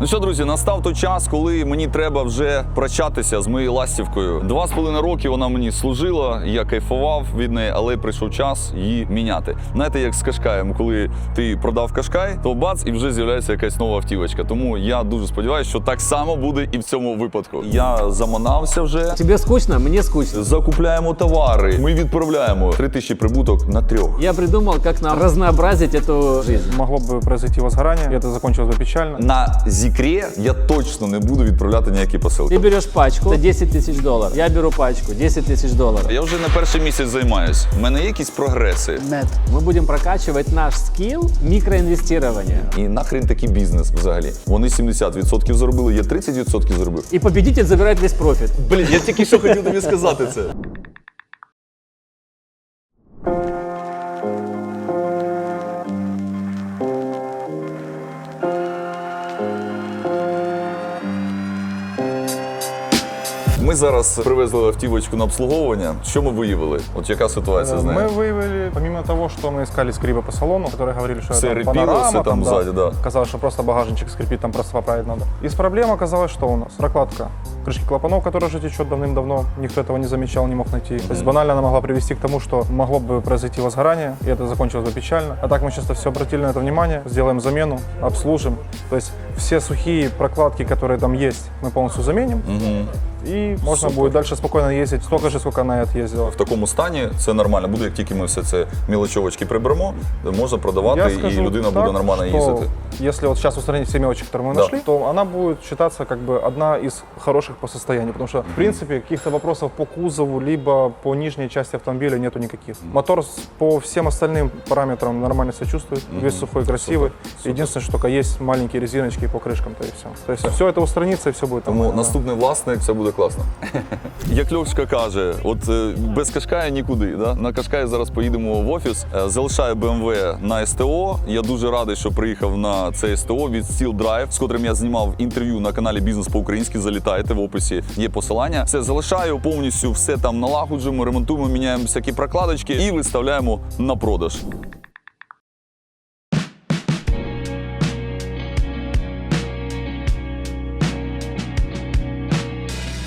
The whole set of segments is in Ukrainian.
Ну що, друзі, настав той час, коли мені треба вже прощатися з моєю ластівкою. Два з половиною роки вона мені служила, я кайфував від неї, але прийшов час її міняти. Знаєте, як з кашкаєм, коли ти продав кашкай, то бац, і вже з'являється якась нова автівочка. Тому я дуже сподіваюся, що так само буде і в цьому випадку. Я заманався вже. Тебе скучно? Мне скучно. Закупляємо товари. Ми відправляємо три тисячі прибуток на трьох. Я придумал, как нам разнообразить эту жизнь. Могло бы произойти возгорание, и это закончилось бы печально. На зікрі я точно не буду відправляти ніякі посилки. Ты берешь пачку за 10 тысяч долларов. Я беру пачку 10 тысяч долларов. Я вже не перший місяць займаюсь. У мене є якісь прогреси. Мы будем прокачивать наш скилл микроинвестирования. І нахрен такий бізнес взагалі. Вони 70% заробили, я 30% заробив. И победитель забирает весь профит. Блін, я тільки що хотів тобі сказати це. Зараз привезли автівочку на обслуговування. Що ми виявили? От яка ситуація з Мы нею? выявили, помимо того, что мы искали скрипы по салону, которые говорили, что Все это репило, панорама, все там сзади, да. Казалось, что просто багажничек скрипит, там просто поправить надо. Из проблем оказалось, что у нас прокладка крышки клапанов, которая уже течет давным-давно, никто этого не замечал, не мог найти. То есть банально она могла привести к тому, что могло бы произойти возгорание, и это закончилось бы печально. А так мы сейчас все обратили на это внимание, сделаем замену, обслужим. То есть все сухие прокладки, которые там есть, мы полностью заменим, Мгм и можно Супер. будет дальше спокойно ездить столько же, сколько она и отъездила. В такому стані це нормально. Буде, як тільки ми все це мілочовочки приберемо, можна продавати, і людина буде так, нормально что їздити. Если вот сейчас устранить все мелочи, которые мы Да. нашли, то она будет считаться как бы одна из хороших по состоянию. Потому что, в принципе, каких-то вопросов по кузову, либо по нижней части автомобиля нету никаких. Мотор с- по всем остальным параметрам нормально себя чувствует, весь сухой, красивый. Единственное, что только есть маленькие резиночки по крышкам, то и все. То есть все это устранится и все будет Тому нормально. наступний власник все буде класно. Як Льовочка каже, от е, без Кашкая нікуди. Да? На Кашкаї зараз поїдемо в офіс. Е, Залишаю BMW на СТО. Я дуже радий, що приїхав на це СТО від Steel Drive, з котрим я знімав інтерв'ю на каналі Бізнес по-українськи. Залітайте в описі. Є посилання. Все залишаю повністю, все там налагоджуємо, ремонтуємо, міняємо всякі прокладочки і виставляємо на продаж.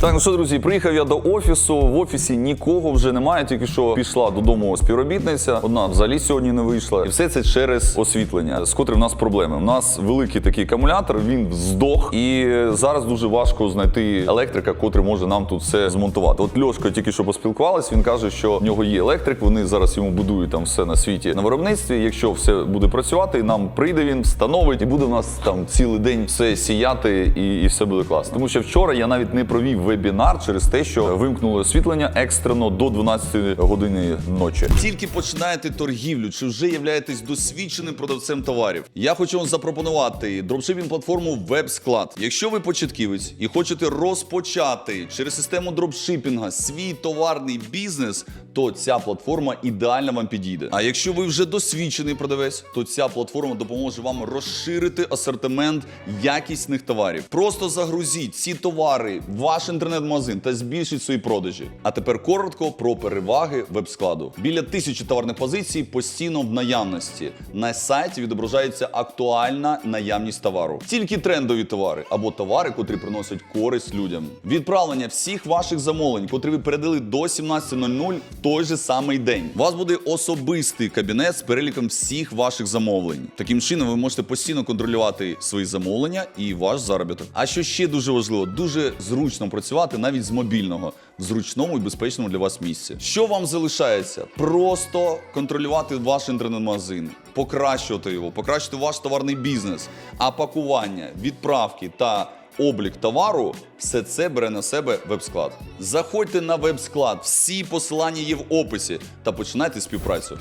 Так, ну що, друзі, приїхав я до офісу. В офісі нікого вже немає, тільки що пішла додому співробітниця. Одна взагалі сьогодні не вийшла. І все це через освітлення, з котрим в нас проблеми. У нас великий такий акумулятор, він здох, і зараз дуже важко знайти електрика, котрий може нам тут все змонтувати. От Льошко тільки що поспілкувалась, він каже, що в нього є електрик. Вони зараз йому будують там все на світі на виробництві. Якщо все буде працювати, нам прийде він, встановить, і буде в нас там цілий день все сіяти, і, і все буде класно. Тому що вчора я навіть не провів вебінар через те, що вимкнули освітлення екстрено до 12 години ночі. Тільки починаєте торгівлю, чи вже являєтесь досвідченим продавцем товарів? Я хочу вам запропонувати дропшипінг платформу WebSклад. Якщо ви початківець і хочете розпочати через систему дропшипінга свій товарний бізнес, то ця платформа ідеально вам підійде. А якщо ви вже досвідчений продавець, то ця платформа допоможе вам розширити асортимент якісних товарів. Просто загрузіть ці товари в ваш інтернет-магазин та збільшіть свої продажі. А тепер коротко про переваги веб-складу. Біля тисячі товарних позицій постійно в наявності. На сайті відображається актуальна наявність товару. Тільки трендові товари або товари, котрі приносять користь людям. Відправлення всіх ваших замовлень, котрі ви передали до 17.00 в той же самий день. У вас буде особистий кабінет з переліком всіх ваших замовлень. Таким чином, ви можете постійно контролювати свої замовлення і ваш заробіток. А що ще дуже важливо, дуже зручно працювати навіть з мобільного в зручному і безпечному для вас місці. Що вам залишається? Просто контролювати ваш інтернет-магазин, покращувати його, покращити ваш товарний бізнес, а пакування, відправки та облік товару, все це бере на себе веб-склад. Заходьте на веб-склад, всі посилання є в описі та починайте співпрацю.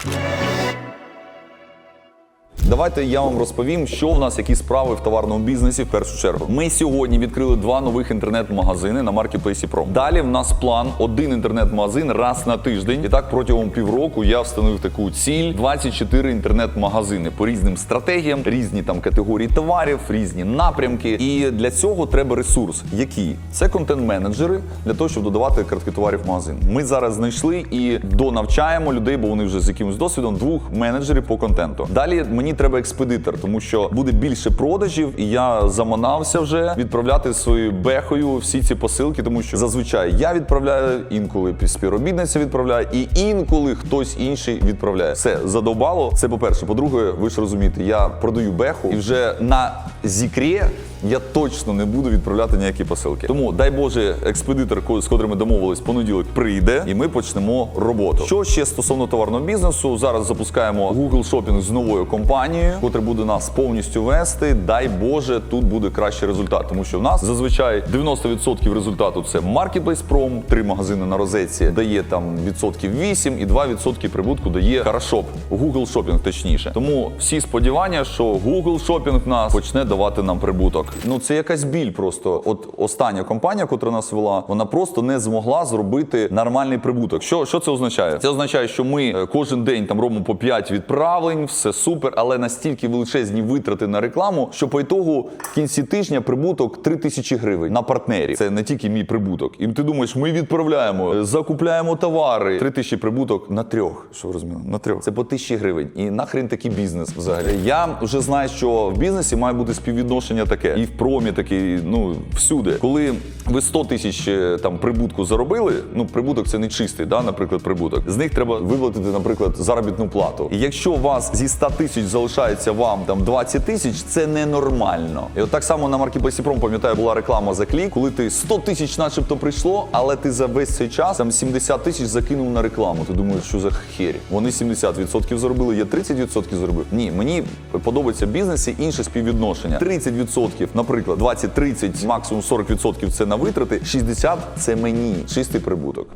Давайте я вам розповім, що в нас які справи в товарному бізнесі в першу чергу. Ми сьогодні відкрили два нових інтернет-магазини на маркетплейсі Pro. Далі в нас план один інтернет-магазин раз на тиждень. І так протягом півроку я встановив таку ціль: 24 інтернет-магазини по різним стратегіям, різні там категорії товарів, різні напрямки. І для цього треба ресурс. Який це контент-менеджери для того, щоб додавати картки товарів в магазин. Ми зараз знайшли і донавчаємо людей, бо вони вже з якимось досвідом двох менеджерів по контенту. Далі мені треба експедитор, тому що буде більше продажів, і я заманався вже відправляти своєю бехою всі ці посилки, тому що зазвичай я відправляю, інколи співробітниця відправляє, і інколи хтось інший відправляє. Все задовбало. Це по-перше. По-друге, ви ж розумієте, я продаю беху і вже на зікрі я точно не буду відправляти ніякі посилки. Тому дай Боже, експедитор, з котрим ми домовились, понеділок прийде, і ми почнемо роботу. Що ще стосовно товарного бізнесу? Зараз запускаємо Google Shopping з новою компанією, котра буде нас повністю вести. Дай Боже, тут буде кращий результат, тому що в нас зазвичай 90% результату це Marketplace Prom, три магазини на розетці дає там відсотків 8 і 2% прибутку дає Хорошоп, Google Shopping точніше. Тому всі сподівання, що Google Shopping нас почне давати нам прибуток. Ну це якась біль просто. От остання компанія, котра нас вела, вона просто не змогла зробити нормальний прибуток. Що, що це означає? Це означає, що ми е, кожен день там робимо по 5 відправлень, все супер, але настільки величезні витрати на рекламу, що по ітогу в кінці тижня прибуток 3 тисячі гривень на партнерів. Це не тільки мій прибуток. І ти думаєш, ми відправляємо, е, закупляємо товари. 3 тисячі прибуток на трьох. Що ви розуміли? На трьох. Це по тисячі гривень. І нахрен такий бізнес взагалі. Я вже знаю, що в бізнесі має бути співвідношення таке. І в промі таке, ну всюди. Коли ви 100 тисяч е, там прибутку заробили, ну прибуток це не чистий, да, наприклад, прибуток. З них треба виплатити, наприклад, заробітну плату. І якщо у вас зі 100 тисяч залишається вам там 20 тисяч, це ненормально. І от так само на Маркетплейсі Пром, пам'ятаю, була реклама за клік, коли ти 100 тисяч начебто прийшло, але ти за весь цей час там 70 тисяч закинув на рекламу. Ти думаєш, що за хері? Вони 70% заробили, я 30% заробив. Ні, мені подобається в бізнесі інше співвідношення. 30%, наприклад, 20-30, максимум 40% це на витрати, 60% це мені чистий прибуток.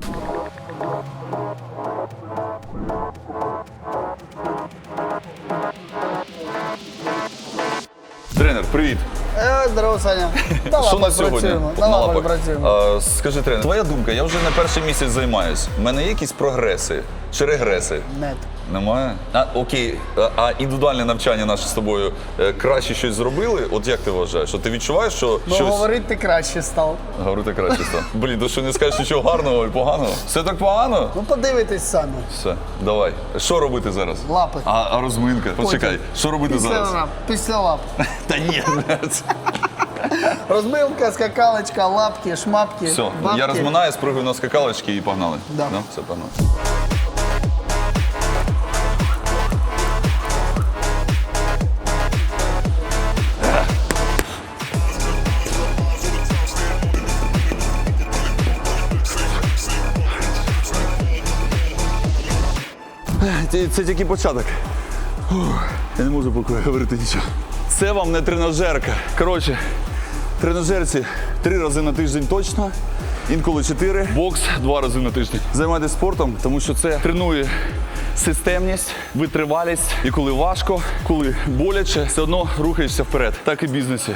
Тренер, привіт. Е, Здорово, Саня. Давай Що на сьогодні? попрацюємо. На Давай лапах. попрацюємо. А, скажи, тренер, твоя думка, я вже не перший місяць займаюсь. У мене є якісь прогреси чи регреси? Нет. Немає? А, окей, а, а індивідуальне навчання наше з тобою е, краще щось зробили? От як ти вважаєш? Що ти відчуваєш, що Ну, щось говорити краще став. говорити краще стало? Блін, то що не скажеш нічого гарного і поганого? Все так погано? Ну, подивитись самі. Все, давай. Що робити зараз? Лапи. А, а розминка? Почекай, що робити Після зараз? лап. Після лап. Та ні. Розмилка, скакалочка, лапки, шмапки. Все, бабки. я розминаю, спригую на скакалочки і погнали. Да. Все, погнали. Це, це тільки початок. Фух, я не можу поки говорити нічого. Це вам не тренажерка. Коротше, тренажерці три рази на тиждень точно, інколи чотири. Бокс два рази на тиждень. Займайтесь спортом, тому що це тренує системність, витривалість. І коли важко, коли боляче, все одно рухаєшся вперед. Так і в бізнесі.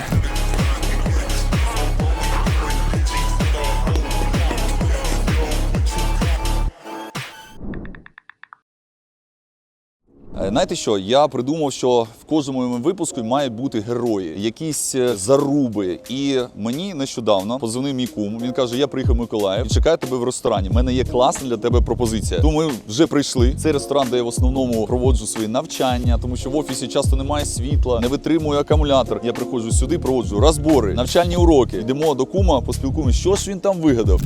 Знаєте що? Я придумав, що в кожному випуску мають бути герої, якісь е, заруби. І мені нещодавно позвонив мій кум. Він каже: Я приїхав в Миколаїв чекаю тебе в ресторані. У мене є класна для тебе пропозиція. Думаю, вже прийшли. Цей ресторан, де я в основному проводжу свої навчання, тому що в офісі часто немає світла, не витримую акумулятор. Я приходжу сюди, проводжу розбори, навчальні уроки. Йдемо до кума, поспілкуємося, що ж він там вигадав.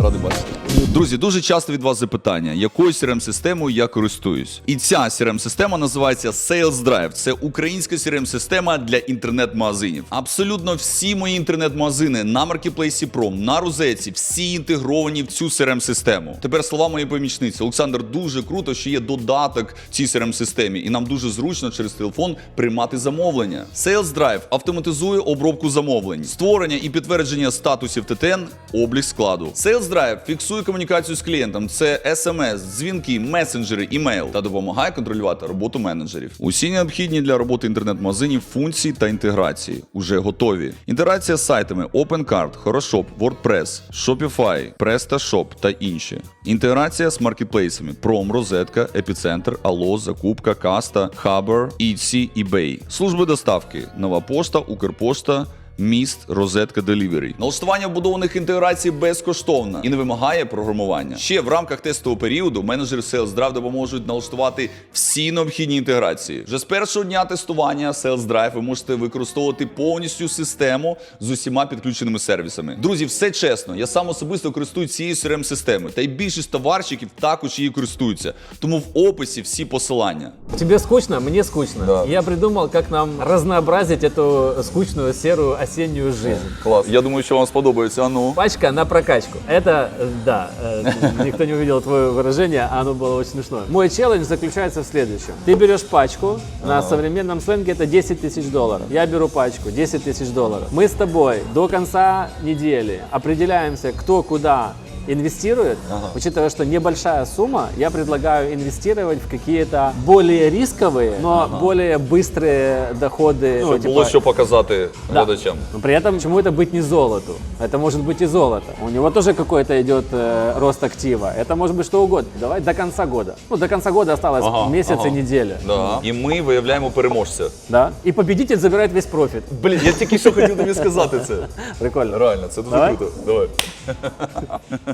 Привіт. Радий бачити. Друзі, дуже часто від вас запитання, якою crm системою я користуюсь. І ця crm система називається Sales Drive. Це українська crm система для інтернет-магазинів. Абсолютно всі мої інтернет-магазини на Marketplace Pro, на Розетці, всі інтегровані в цю crm систему. Тепер слова моєї помічниці. Олександр, дуже круто, що є додаток в цій crm системі, і нам дуже зручно через телефон приймати замовлення. Sales Drive автоматизує обробку замовлень, створення і підтвердження статусів ТТН, облік складу. Sales Drive фіксує комунікацію з клієнтом. Це SMS, дзвінки, месенджери, імейл та допомагає контролювати роботу менеджерів. Усі необхідні для роботи інтернет-магазинів функції та інтеграції уже готові. Інтеграція з сайтами OpenCart, Хорошоп, WordPress, Shopify, PrestaShop та інші. Інтеграція з маркетплейсами Prom, Розетка, Епіцентр, Allo, Закупка, Каста, Хабер, Etsy, eBay. Служби доставки, Нова пошта, Укрпошта. Міст розетка Delivery. Налаштування вбудованих інтеграцій безкоштовно і не вимагає програмування. Ще в рамках тестового періоду менеджери Sales Drive допоможуть налаштувати всі необхідні інтеграції. Вже з першого дня тестування Sales Drive ви можете використовувати повністю систему з усіма підключеними сервісами. Друзі, все чесно. Я сам особисто користуюсь цією crm системою та й більшість товарщиків також її користуються. Тому в описі всі посилання. Тебе скучно? Мне скучно. Да. Я придумал, как нам разнообразить эту скучную серую осеннюю жизнь. Клас. Я думаю, що вам сподобається. А ну. Пачка на прокачку. Это, э, да, э, никто не увидел твое выражение, а оно было очень смешное. Мой челлендж заключается в следующем. Ты берешь пачку, на современном сленге это 10 тысяч долларов. Я беру пачку, 10 тысяч долларов. Мы с тобой до конца недели определяемся, кто куда инвестирует, учитывая, что небольшая сумма, я предлагаю инвестировать в какие-то более рисковые, но более быстрые доходы. ну, Щоб було типа- що показати да. глядачам. Но при этом почему это быть не золоту? Это может быть и золото. У него тоже какой-то идет э, рост актива. Это может быть что угодно. Давай до конца года. Ну, до конца года осталось Ага, месяц ага. и неделя. Да. І ми виявляємо переможця. Да? И победитель забирает весь профит. Блін, я тільки що хотів тобі сказати це. Прикольно. Реально, це дуже Давай? круто. Давай.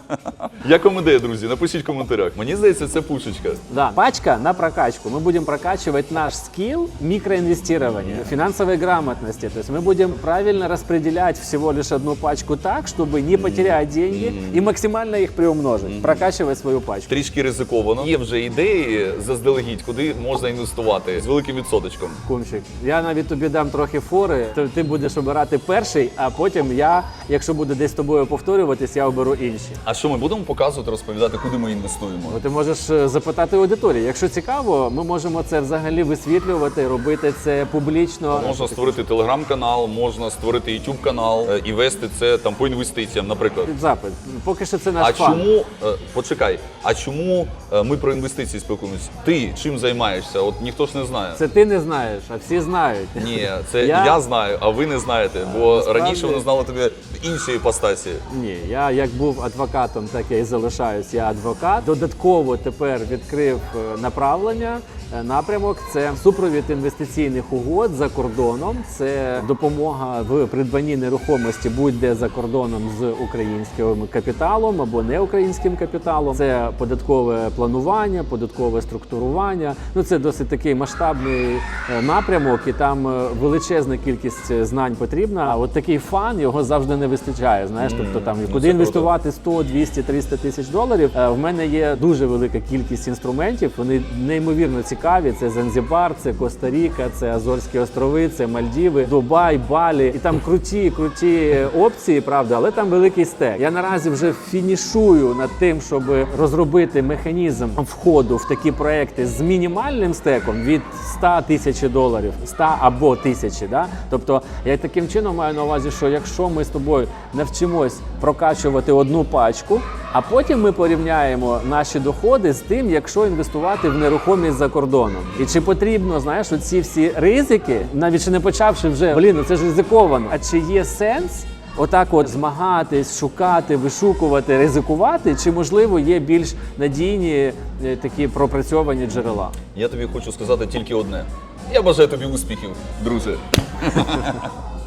Як вам ідея, друзі? Напишіть в коментарях. Мені здається, це пушечка. Да, пачка на прокачку. Мы будем прокачивать наш скилл микроинвестирования, финансовой грамотности. То есть мы будем правильно распределять всего лишь одну пачку так, чтобы не потерять деньги и максимально их приумножить. Прокачивать свою пачку. Трішки ризиковано. Є вже ідеї заздалегідь, куди можна інвестувати з великим відсоточком. Кумчик, я навіть тобі дам трохи фори, то ти будеш обирати перший, а потім я, якщо буду десь з тобою повторюватись, я оберу інші. А що ми будемо показувати, розповідати, куди ми інвестуємо? Бо ти можеш е, запитати аудиторії. Якщо цікаво, ми можемо це взагалі висвітлювати, робити це публічно. Можна створити телеграм-канал, можна створити YouTube канал е, і вести це там по інвестиціям, наприклад. Запит. Поки що це наш А фан. чому е, почекай? А чому ми про інвестиції спілкуємося? Ти чим займаєшся? От ніхто ж не знає. Це ти не знаєш, а всі знають. Ні, це я... Я- знаю, а ви не знаєте. Бо насправді- раніше вони знали тебе в іншій іпостасі. Ні, я як був адвокатом, так я і залишаюсь. Я адвокат. Додатково тепер відкрив е, направлення. е, Напрямок це супровід інвестиційних угод за кордоном. Це допомога в придбанні нерухомості будь-де за кордоном з українським капіталом або неукраїнським капіталом. Це податкове планування, податкове структурування. Ну це досить такий масштабний е, напрямок, і там величезна кількість знань потрібна. А от такий фан його завжди не вистачає. Знаєш, тобто там ну, куди інвестувати 100, 200, 300 тисяч доларів. Е, В мене є дуже велика кількість інструментів. Вони неймовірно цікаві. Це Занзібар, це Коста-Ріка, це Азорські острови, це Мальдіви, Дубай, Балі. І там круті, круті опції, правда, але там великий стек. Я наразі вже фінішую над тим, щоб розробити механізм входу в такі проекти з мінімальним стеком від 100 тисяч доларів, 100 або тисячі. Да? Тобто я таким чином маю на увазі, що якщо ми з тобою навчимось прокачувати одну пачку, а потім ми порівняємо наші доходи з тим, якщо інвестувати в нерухомість за кордоном. І чи потрібно, знаєш, оці всі ризики, навіть ще не почавши вже, блін, ну це ж ризиковано. А чи є сенс? Отак, от змагатись, шукати, вишукувати, ризикувати, чи можливо є більш надійні е, такі пропрацьовані джерела? Я тобі хочу сказати тільки одне. Я бажаю тобі успіхів, друже.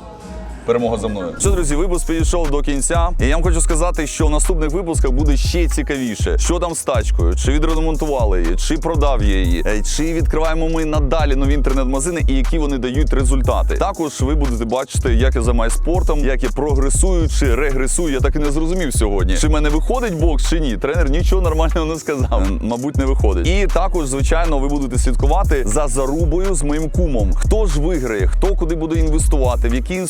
Перемога за мною. Що, друзі, випуск підійшов до кінця. І я вам хочу сказати, що в наступних випусках буде ще цікавіше. Що там з тачкою, чи відремонтували її, чи продав її, е, чи відкриваємо ми надалі нові інтернет-магазини і які вони дають результати. Також ви будете бачити, як я займаюся спортом, як я прогресую чи регресую. Я так і не зрозумів сьогодні. Чи в мене виходить бокс, чи ні? Тренер нічого нормального не сказав. Е, Мабуть, не виходить. І також, звичайно, ви будете слідкувати за зарубою з моїм кумом. Хто ж виграє, хто куди буде інвестувати, в які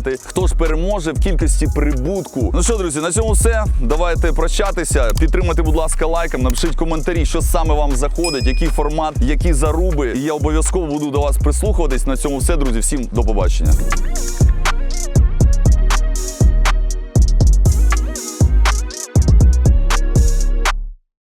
інструменти, хто ж переможе в кількості прибутку. Ну що, друзі, на цьому все. Давайте прощатися. Підтримайте, будь ласка, лайком. Напишіть коментарі, що саме вам заходить, який формат, які заруби. І я обов'язково буду до вас прислухуватись. На цьому все, друзі. Всім до побачення.